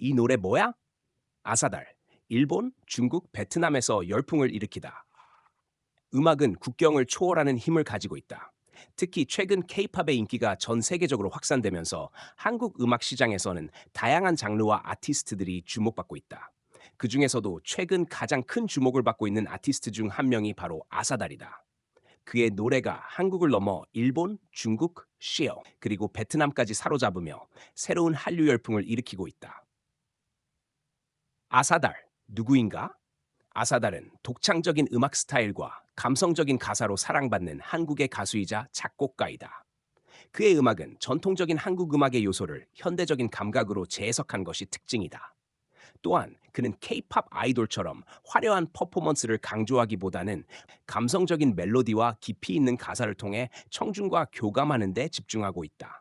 이 노래 뭐야? 아사달. 일본, 중국, 베트남에서 열풍을 일으키다. 음악은 국경을 초월하는 힘을 가지고 있다. 특히 최근 K-팝의 인기가 전 세계적으로 확산되면서 한국 음악 시장에서는 다양한 장르와 아티스트들이 주목받고 있다. 그 중에서도 최근 가장 큰 주목을 받고 있는 아티스트 중 한 명이 바로 아사달이다. 그의 노래가 한국을 넘어 일본, 중국, 시어, 그리고 베트남까지 사로잡으며 새로운 한류 열풍을 일으키고 있다. 아사달, 누구인가? 아사달은 독창적인 음악 스타일과 감성적인 가사로 사랑받는 한국의 가수이자 작곡가이다. 그의 음악은 전통적인 한국 음악의 요소를 현대적인 감각으로 재해석한 것이 특징이다. 또한 그는 K-팝 아이돌처럼 화려한 퍼포먼스를 강조하기보다는 감성적인 멜로디와 깊이 있는 가사를 통해 청중과 교감하는 데 집중하고 있다.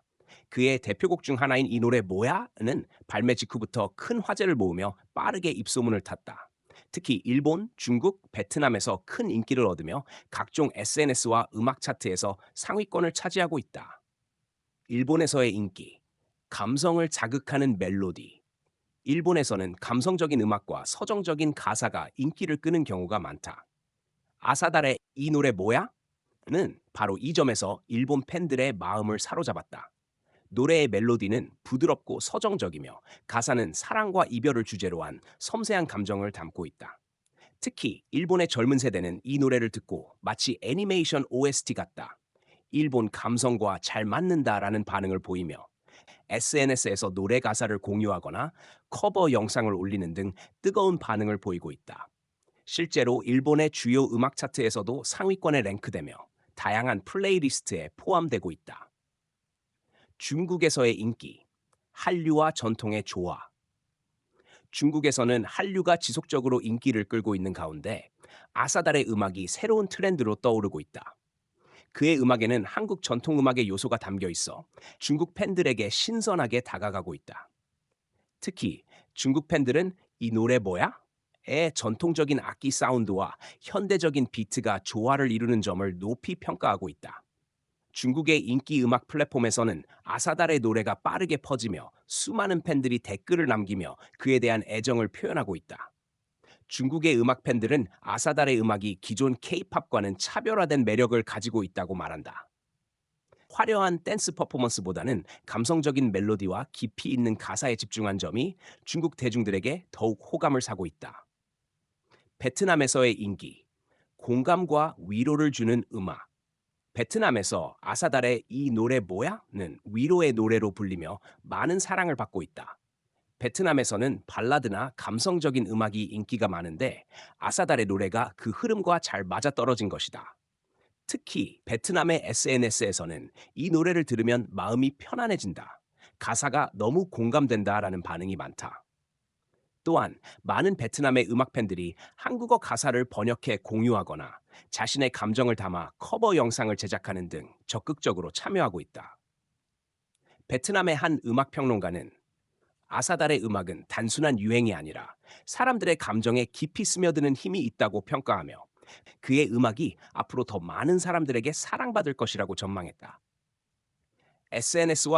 그의 대표곡 중 하나인 이 노래 뭐야?는 발매 직후부터 큰 화제를 모으며 빠르게 입소문을 탔다. 특히 일본, 중국, 베트남에서 큰 인기를 얻으며 각종 SNS와 음악 차트에서 상위권을 차지하고 있다. 일본에서의 인기, 감성을 자극하는 멜로디. 일본에서는 감성적인 음악과 서정적인 가사가 인기를 끄는 경우가 많다. 아사달의 이 노래 뭐야? 는 바로 이 점에서 일본 팬들의 마음을 사로잡았다. 노래의 멜로디는 부드럽고 서정적이며 가사는 사랑과 이별을 주제로 한 섬세한 감정을 담고 있다. 특히 일본의 젊은 세대는 이 노래를 듣고 마치 애니메이션 OST 같다. 일본 감성과 잘 맞는다라는 반응을 보이며 SNS에서 노래 가사를 공유하거나 커버 영상을 올리는 등 뜨거운 반응을 보이고 있다. 실제로 일본의 주요 음악 차트에서도 상위권에 랭크되며 다양한 플레이리스트에 포함되고 있다. 중국에서의 인기, 한류와 전통의 조화. 중국에서는 한류가 지속적으로 인기를 끌고 있는 가운데 아사달의 음악이 새로운 트렌드로 떠오르고 있다. 그의 음악에는 한국 전통 음악의 요소가 담겨 있어 중국 팬들에게 신선하게 다가가고 있다. 특히 중국 팬들은 이 노래 뭐야? 의 전통적인 악기 사운드와 현대적인 비트가 조화를 이루는 점을 높이 평가하고 있다. 중국의 인기 음악 플랫폼에서는 아사달의 노래가 빠르게 퍼지며 수많은 팬들이 댓글을 남기며 그에 대한 애정을 표현하고 있다. 중국의 음악 팬들은 아사달의 음악이 기존 K-팝과는 차별화된 매력을 가지고 있다고 말한다. 화려한 댄스 퍼포먼스보다는 감성적인 멜로디와 깊이 있는 가사에 집중한 점이 중국 대중들에게 더욱 호감을 사고 있다. 베트남에서의 인기, 공감과 위로를 주는 음악. 베트남에서 아사달의 이 노래 뭐야?는 위로의 노래로 불리며 많은 사랑을 받고 있다. 베트남에서는 발라드나 감성적인 음악이 인기가 많은데 아사달의 노래가 그 흐름과 잘 맞아떨어진 것이다. 특히 베트남의 SNS에서는 이 노래를 들으면 마음이 편안해진다. 가사가 너무 공감된다라는 반응이 많다. 또한 많은 베트남의 음악 팬들이 한국어 가사를 번역해 공유하거나 자신의 감정을 담아 커버 영상을 제작하는 등 적극적으로 참여하고 있다. 베트남의 한 음악 평론가는 아사달의 음악은 단순한 유행이 아니라 사람들의 감정에 깊이 스며드는 힘이 있다고 평가하며 그의 음악이 앞으로 더 많은 사람들에게 사랑받을 것이라고 전망했다. SNS와